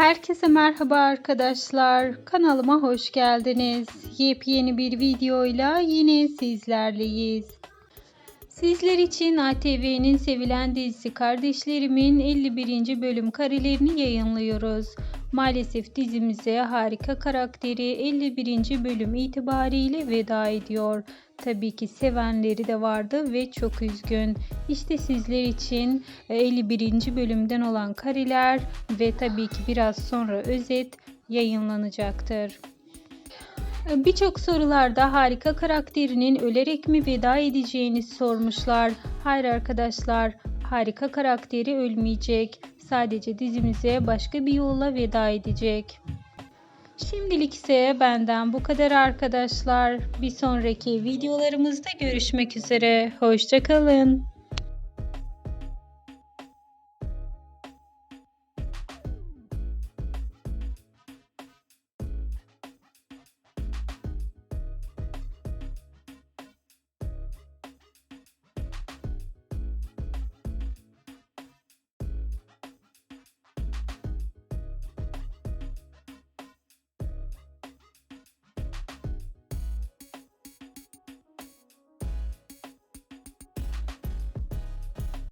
Herkese merhaba arkadaşlar. Kanalıma hoş geldiniz. Yepyeni bir videoyla yine sizlerleyiz. Sizler için ATV'nin sevilen dizisi Kardeşlerimin 51. bölüm karelerini yayınlıyoruz. Maalesef dizimize harika karakteri 51. bölüm itibariyle veda ediyor. Tabii ki sevenleri de vardı ve çok üzgün. İşte sizler için 51. bölümden olan kareler ve tabii ki biraz sonra özet yayınlanacaktır. Birçok sorularda harika karakterinin ölerek mi veda edeceğini sormuşlar. Hayır arkadaşlar, harika karakteri ölmeyecek. Sadece dizimize başka bir yolla veda edecek. Şimdilik ise benden bu kadar arkadaşlar. Bir sonraki videolarımızda görüşmek üzere. Hoşçakalın.